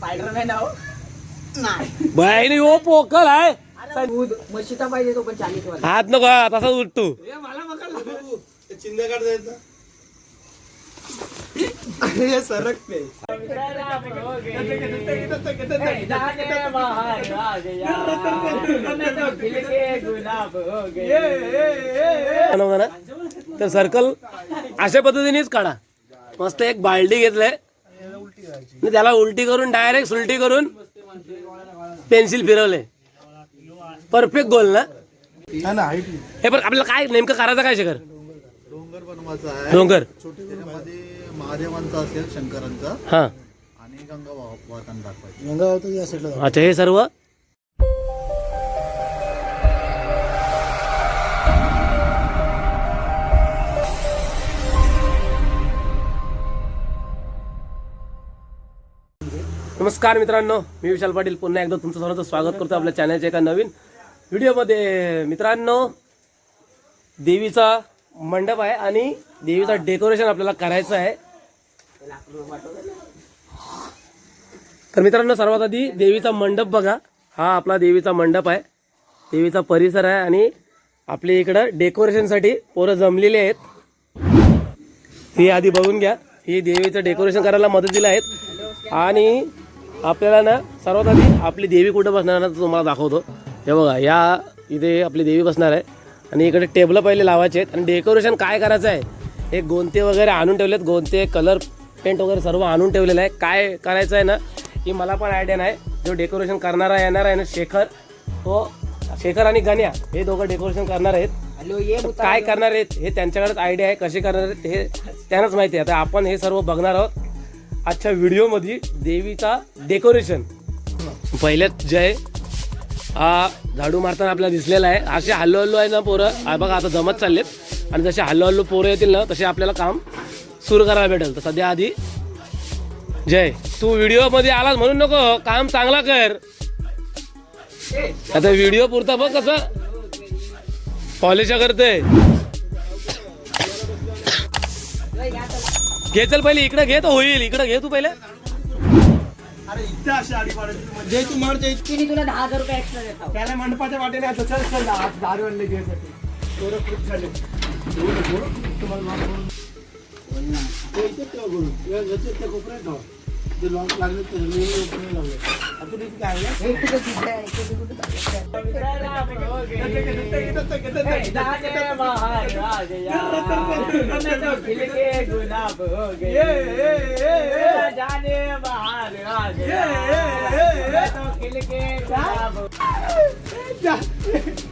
Spiderman आहो नाही. बहिणी ओ पोकल आहे. अरे दूध. म्हशीचा पाहिजे तो पण चाळीस वाला. हात नको हा, तसाच उठतो. जायचं अरे सरकते. ना तर सर्कल अशा पद्धतीनेच काढा. मस्त एक बालडी घेतलंय. आणि त्याला उलटी करून डायरेक्ट सुलटी करून पेन्सिल फिरवले. परफेक्ट गोल ना? हा ना. हाईट पण आपल्याला काय नेमकं करायचं काय शेखर? डोंगर बनवायचा आहे. डोंगर. त्याच्यामध्ये महादेवांचा असेल शंकरांचा. हा. आणि गंगा दाखवायची. गंगा अच्छा हे सर्व नमस्कार मित्रांनो मी विशाल पाटील. पुन्हा एकदा तुमचं सर्वांचं स्वागत करतो आपल्या चॅनलच्या एका नवीन व्हिडिओमध्ये मित्रांनो देवीचा मंडप आहे आणि देवीचा डेकोरेशन आपल्याला करायचं आहे. तर मित्रांनो सर्वात आधी देवीचा मंडप बघा. हा आपला देवीचा मंडप आहे. देवीचा परिसर आहे आणि आपल्या इकडं डेकोरेशनसाठी पोरं जमलेले आहेत. हे आधी बघून घ्या. हे देवीचं डेकोरेशन करायला मदतीला आहेत. आणि आपल्याला ना सर्वात आधी आपली देवी कुठं बसणार ना तुम्हाला दाखवतो. हे बघा या इथे आपली देवी बसणार आहे. आणि इकडे टेबलं पहिले लावायचे आहेत. आणि डेकोरेशन काय करायचं आहे? हे गोंते वगैरे आणून ठेवलेत. गोंते कलर पेंट वगैरे सर्व आणून ठेवलेलं आहे. काय करायचं आहे ना ही मला पण आयडिया नाही. जो डेकोरेशन करणारा येणार आहे ना शेखर तो शेखर आणि गण्या हे दोघं डेकोरेशन करणार आहेत. काय करणार आहेत? हे त्यांच्याकडेच आयडिया आहे. कसे करणार आहेत? हे त्यांनाच माहिती आहे. आता आपण हे सर्व बघणार आहोत. आजच्या व्हिडिओमध्ये देवीचा डेकोरेशन. पहिल्यात जय. हा झाडू मारताना आपल्याला दिसलेला आहे. असे हल्लो हल्लो आहे ना पोरं. बघा आता जमत चाललेत. आणि जसे हल्लो हल्लो पोरं येतील ना तसे आपल्याला काम सुरू करायला भेटेल. तर सध्या आधी जय. तू व्हिडिओमध्ये आलास म्हणून नको काम चांगला कर. आता व्हिडिओ पुरता बघ कसं पॉलिशा करते घे चल पहिले इकडे घे तर होईल इकडे घे तू पहिले. अरे इथे अशी आडी पाडायची जे तू मार जे तिने तुला दहा हजार रुपये एक्स्ट्रा देतो. त्याला मंडपाच्या वाटेने आता चल चल दारू आणले घ्यायसाठी. पोरं खूप झाले. तुम्हाला माफ करून. ते त्या कोपऱ्यात ठेवा. ते लॉक लागले ते वेगळे ओपनिंग लागले. आता काय आहे?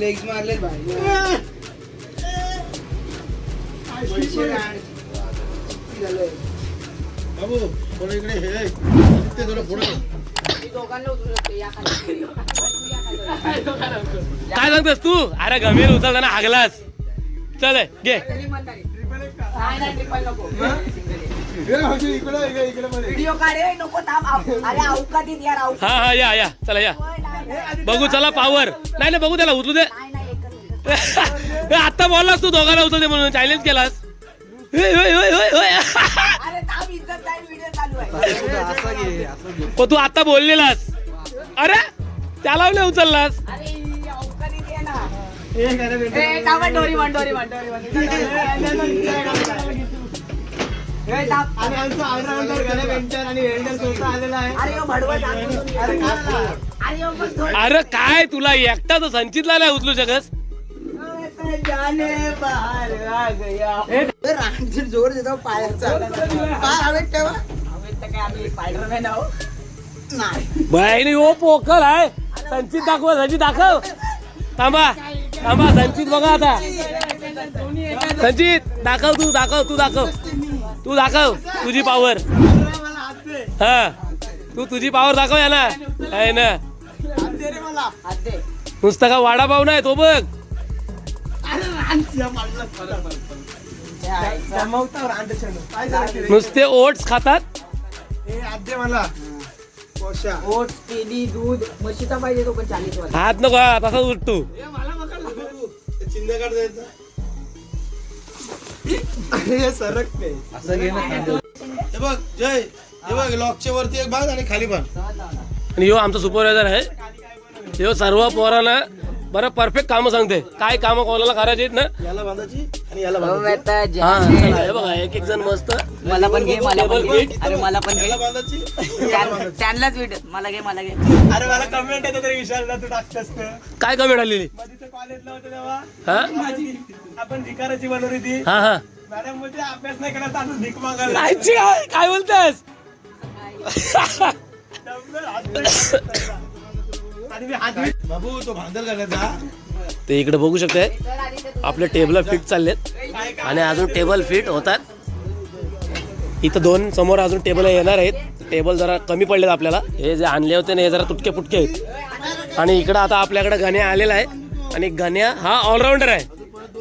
लेग्स मारले बाबू इकडे हे. ते पुढे काय सांगतोस तू? अरे गंभीर उचलताना हागलास. चल हे, घे. हे इकडे इकडे इकडे मध्ये. व्हिडिओ काढे नको थांब. आव- अरे अवकातीत यार अवकात. हा हा या या. चला या. बघू चला पावर नाही नाही बघू त्याला उचलू दे. आता बोललास तू दोघांना उचलते म्हणून. चॅलेंज केलास. होय, होय, होय, होय, तू आता बोललेलास. अरे त्याला नाही उचललास. अरे काय तुला एकटा तर संचितला नाही उचलू शकस जाने बाहर आ गया. रानजीत जोर देतो पायाचा पाय हवेत ठेवा. काय आम्ही स्पायडरमॅन नाही. बहिणी पोकल आहे. संचित दाखव संचित दाखव. थांबा थांबा संचित बघा आता. संचित दाखव तू दाखव तू दाखव. तू दाखव तुझी पावर मला हात दे हा. तू तुझी पावर दाखव या ना आहे ना. नुसता का वाडापाव नाही तो बघ? नुसते ओट्स खातात. हे मला. केली दूध म्हशीचा पाहिजे तो पण चाळीस वाला. हात नको हा, तसाच उठतो. हे मला बघा लागू. ते चिंध्या काढ जायचं. अरे सरकते असं घे ना हे बघ जय. हे बघ लॉकच्या वरती एक बांध आणि खाली आणि ह्यो आमचा सुपरवायझर आहे. ह्यो सर्व पोरांना बरं परफेक्ट कामं सांगते. काय कामं कोणाला करायची आहेत ना? याला बांधायची? आणि याला हो, बांधायची आता हा जाने. चला, हे बघा एक एक जण मस्त. मला पण घे मला पण घे. अरे मला पण घे. याला बांधायची? त्यां- त्यांनाच व्हिडिओ मला घे मला घे. अरे मला कमेंट येते तरी तू टाकतस तर. काय कमी आलेली? मध्ये कॉलेजला होतं तेव्हा. हा? माझी आपण भिकाराची बनवली ती हा हा. मॅडम म्हणजे अभ्यास नाही केला तर भीक मागायला. कायची काय काय बोलतेस? दमलं, हात नाही आणि मी हात बाबू तो भांडल करायचा ते इकडे बघू शकताय. आपले टेबल फिट चाललेत. आणि अजून टेबल फिट होतात. इथं दोन समोर अजून टेबल येणार आहेत. टेबल जरा कमी पडलेत आपल्याला. हे जे आणले होते ना हे जरा तुटके फुटके आहेत. आणि इकडं आता आपल्याकडे गण्या आलेला आहे. आणि गण्या हा ऑलराऊंडर आहे.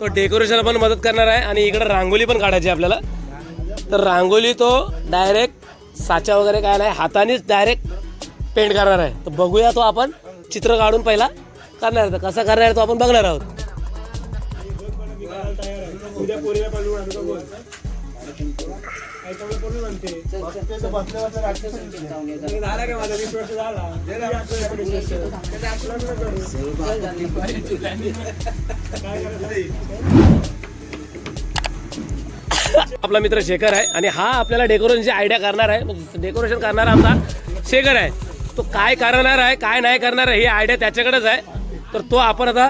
तो डेकोरेशनला पण मदत करणार आहे. आणि इकडं रांगोली पण काढायची आहे आपल्याला. तर रांगोली तो डायरेक्ट साचा वगैरे काय नाही हातानेच डायरेक्ट पेंट करणार आहे. तर बघूया तो आपण चित्र काढून पहिला. करणार आहे. तर कसं करणार आहे तो आपण बघणार आहोत. उद्या पोरीला पाठवून बोल. म्हणते. रात्री झाला का माझा? वीस वर्ष झाला. आपला मित्र शेखर आहे आणि हा आपल्याला डेकोरेशनची आयडिया करणार आहे. डेकोरेशन करणारा आमचा शेखर आहे. तो काय करणार आहे काय नाही करणार आहे ही आयडिया त्याच्याकडेच आहे. तर तो आपण आता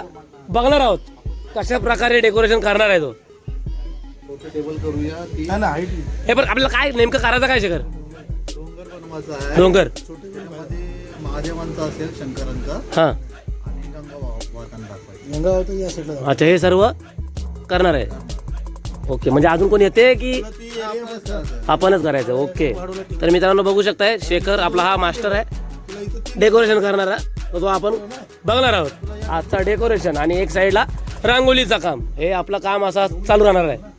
बघणार आहोत कशा प्रकारे डेकोरेशन करणार आहे तो. टेबल करूया. ती नाही, नाही. हे पण आपल्याला काय नेमकं करायचं काय शेखर? डोंगर बनवायचा आहे. डोंगर. मध्ये महादेवांचा असेल शंकरांचा. हां. आणि गंगा वा- वाहताना दाखवायची. गंगा होतं या साईडला जाऊ. अच्छा हे सर्व करणार आहे. ओके म्हणजे अजून कोण येते की ती करायचं. आपणच करायचं ओके. तर मित्रांनो बघू शकताय शेखर आपला हा मास्टर आहे. डेकोरेशन करणारा तर तो आपण बघणार आहोत. आजचा डेकोरेशन आणि एक साईडला रांगोलीचा काम. हे आपलं काम असा चालू राहणार आहे.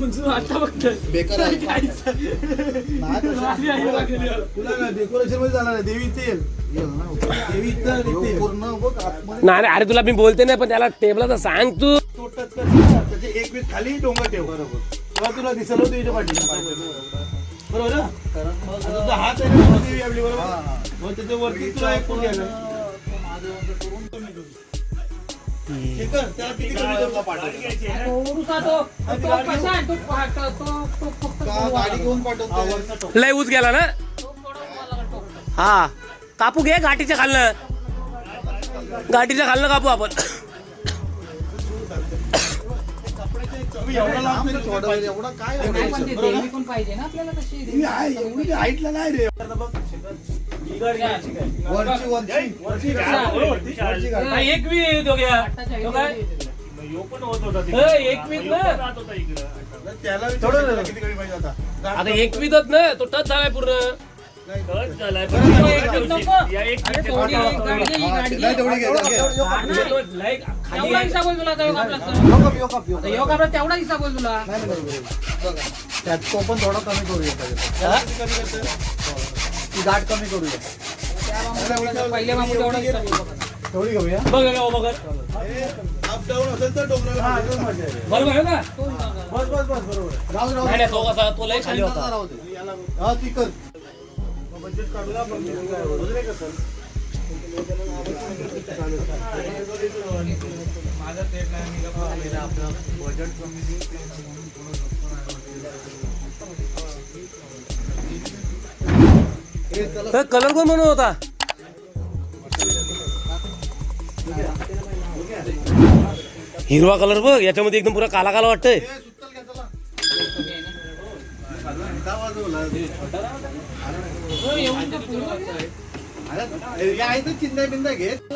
बेकार आहे. नाही तसं. तुला डेकोरेशनमध्ये जाणार आहे. पूर्ण बघ आतमध्ये. नाही नाही, अरे तुला मी बोलते नाही पण त्याला टेबला तर सांग तू. त्याचे एक वीस खाली डोंगर ठेव. बरोबर. तेव्हा तुला दिसलं होतं इथे पाठी बरोबर ना? आता तुझा हात आहे ना, देवी आपली बरोबर? हा, हा. मग त्याच्या वरती तुला एक फूट घ्यायचं तो महादेवांचा करून ठीक आहे? त्याला किती कमी करू? का गाडी घेऊन हा, पाठवतो वरचा टोक. लय ऊस गेला ना हा कापू घे गाठीच्या खालनं गाठीच्या खालनं कापू आपण एवढा लांब तरी थोडा वेळ एवढा काय देवी आहे, एवढी हाईटला नाही रे ही? वरची. वरची वरची गाडी, वरची वरची गाडी नाही, एक वीस हो गया. तो काय? ए, एक वीस ना. त्याला विचार त्याला किती कमी पाहिजे आता आता एक वीसच ना तो टच झालाय पूर्ण. नाही तेवढी घे घे. लय खाली आहे. तेवढा हिसाब बोल तुला नाही, नाही, बरोबर. बघा. त्यात तो पण थोडा कमी किती कमी करतं? ती गाठ कमी करूया पहिले बाबू तेवढा हिसाब बोल बघा. तेवढी घेऊया बघ बघ, बघ, बघ. अप डाऊन असेल तर डोंगराला. बरोबर आहे ना बस बस बस बरोबर. राहू राहू नाही तो कसा तो लय खाली होता राहू दे. याला हा ती कर बजेट असेल. तर कलर कोण म्हणून होता? हिरवा कलर बघ याच्यामध्ये एकदम पुरा काला काला वाटतंय ए, बिंदा घेत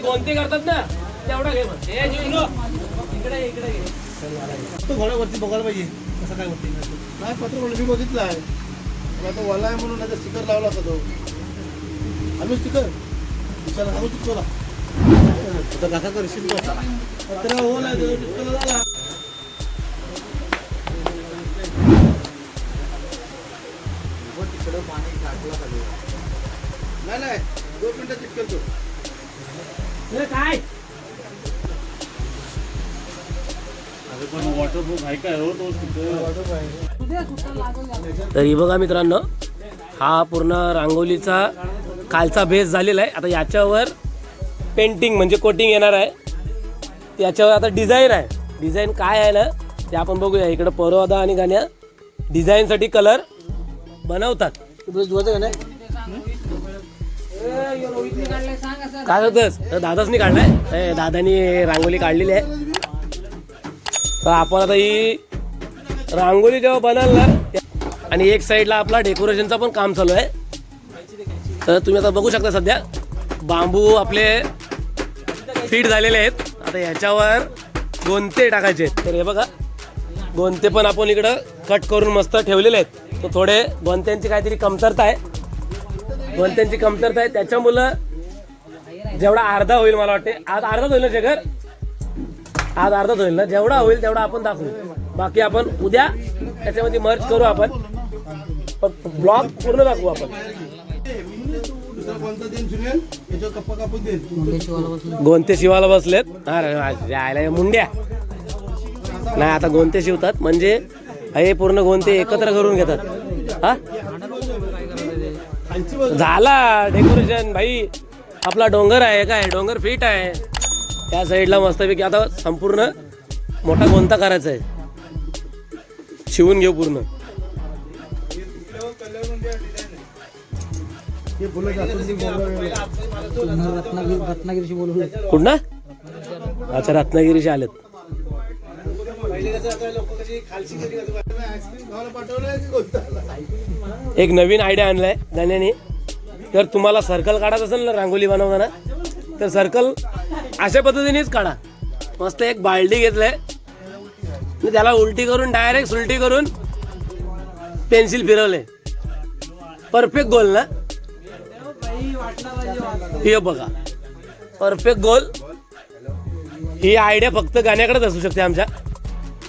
गोंते करतात ना तेवढा घे इकडे इकडे तो घोडा बघायला पाहिजे कसं काय होते नाही पत्र मी बघितलं आहे पण आता वला आहे म्हणून आता स्टिकर लावला होता तो आलो स्टिकर दिसायला सांगू चुकवला आता कसा करशील पत्र हो नाही झाला पाणी टाकला पाहिजे नाही नाही दोन मिनिटं चिटकल तो काय? तर ही बघा मित्रांनो हा पूर्ण रांगोलीचा कालचा बेस झालेला आहे. आता याच्यावर पेंटिंग म्हणजे कोटिंग येणार आहे. त्याच्यावर आता डिझाईन आहे. डिझाईन काय आहे ना ते आपण बघूया. इकडं परवादा आणि गाण्या. डिझाईनसाठी कलर बनवतात. काय होतंस? तर दादाच काढलाय. दादानी रांगोली काढलेली आहे. तर आपण आता ही रांगोली जेव्हा बनाल ना आणि एक साईडला आपला डेकोरेशनचा पण काम चालू आहे. तर तुम्ही आता बघू शकता सध्या बांबू आपले फिट झालेले आहेत. आता ह्याच्यावर गोंते टाकायचे आहेत. तर हे बघा गोंते पण आपण इकडं कट करून मस्त ठेवलेले आहेत. तर थोडे गोंत्यांची काहीतरी कमतरता आहे. गोंत्यांची कमतरता आहे. त्याच्यामुळं जेवढा अर्धा होईल मला वाटते. आज अर्धाच होईल ना शेखर आज अर्धाच होईल ना? जेवढा होईल तेवढा आपण दाखवू. बाकी आपण उद्या त्याच्यामध्ये मर्ज करू आपण. पण ब्लॉग पूर्ण दाखवू आपण. गोंते शिवायला बसलेत. अरे जायला मुंड्या. नाही आता गोंते शिवतात. म्हणजे हे पूर्ण गोंते एकत्र करून घेतात. हा? झाला डेकोरेशन भाई. आपला डोंगर आहे काय? डोंगर फिट आहे. त्या साईडला मस्तपैकी आता संपूर्ण मोठा गोंता करायचा आहे. शिवून घेऊ पूर्ण. कुठं अच्छा रत्नागिरीचे आलेत. एक नवीन आयडिया आणलाय गाण्याने जर तुम्हाला सर्कल काढायचं असेल ना रांगोली बनवताना तर सर्कल अशा पद्धतीनेच काढा. मस्त एक बाल्डी घेतलंय. त्याला उलटी करून डायरेक्ट सुलटी करून पेन्सिल फिरवले परफेक्ट गोल ना? हे बघा. परफेक्ट गोल ही आयडिया फक्त गाण्याकडेच असू शकते आमच्या.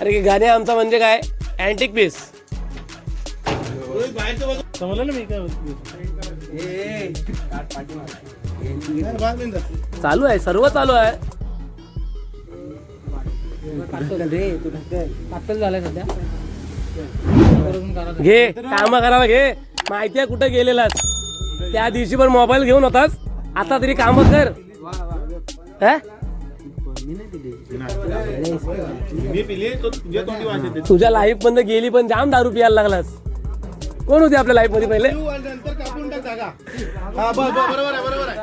अरे की गाणे आमचा म्हणजे काय? अँटिक पीस चालू आहे सर्व चालू आहे. झालंय सध्या घे काम करायला घे. माहिती आहे कुठे गेलेलास? त्या दिवशी पण मोबाईल घेऊन होतास. आता तरी काम कर. तुझ्या लाईफमध्ये गेली पण जाम दारू पियायला लागलास. कोण होते आपल्या लाईफमध्ये पहिले? तू आणि नंतर कापून टाक हा बरोबर आहे बरोबर आहे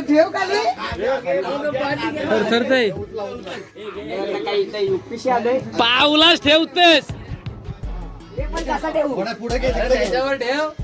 ठेव खाली पावलाच ठेवतेस. हे पण कसा ठेवू पुढे घे तिकडे घे.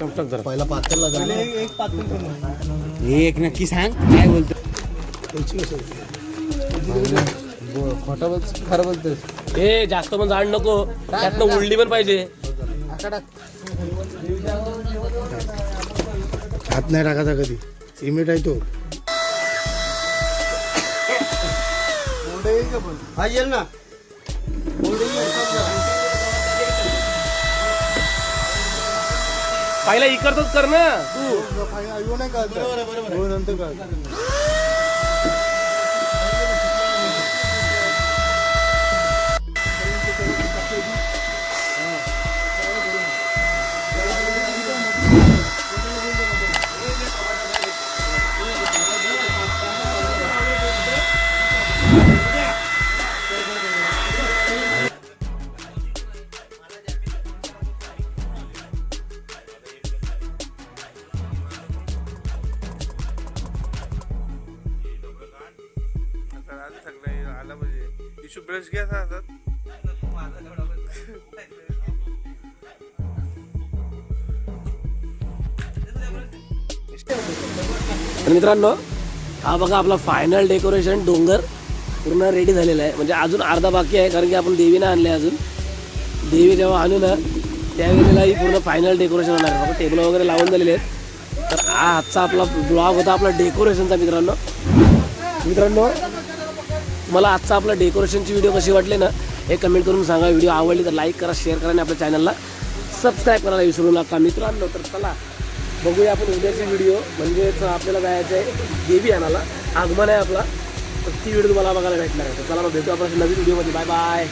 टकटक जरा. पहिला पातळ लागला हे एक नक्की सांग काय बोलतो? खोटा बोल खरं बोलतोस ए जास्त पण जाड नको. त्यातनं उडली पण पाहिजे. हात नाही टाकायचा कधी. सिमेंट आहे तो. हा येईल ना. पहिला इकडचंच कर ना. तू. बरोबर बरोबर नंतर काय आला म्हणजे इशू ब्रश घ्यायचा हातात तर मित्रांनो हा बघा आपला फायनल डेकोरेशन डोंगर पूर्ण रेडी झालेला आहे. म्हणजे अजून अर्धा बाकी आहे कारण की आपण देवीनं आणले अजून. देवी जेव्हा आणू ना त्यावेळेला ही पूर्ण फायनल डेकोरेशन होणार आहे. टेबल वगैरे लावून झालेले आहेत. तर हा आजचा आपला ब्लॉग होता आपला डेकोरेशनचा मित्रांनो. मित्रांनो मला आजचा आपला डेकोरेशनची व्हिडिओ कशी वाटली ना हे कमेंट करून सांगा. व्हिडिओ आवडली तर लाईक करा शेअर करा आणि आपल्या चॅनलला सबस्क्राईब करायला विसरू नका. मित्रांनो तर चला बघूया आपण उद्याची व्हिडिओ म्हणजेच आपल्याला जायचं आहे देवी आणाला आगमन आहे आपला. तर ती व्हिडिओ तुम्हाला बघायला भेटणार आहे. तर चला मग भेटू आपण नवीन व्हिडिओमध्ये बाय बाय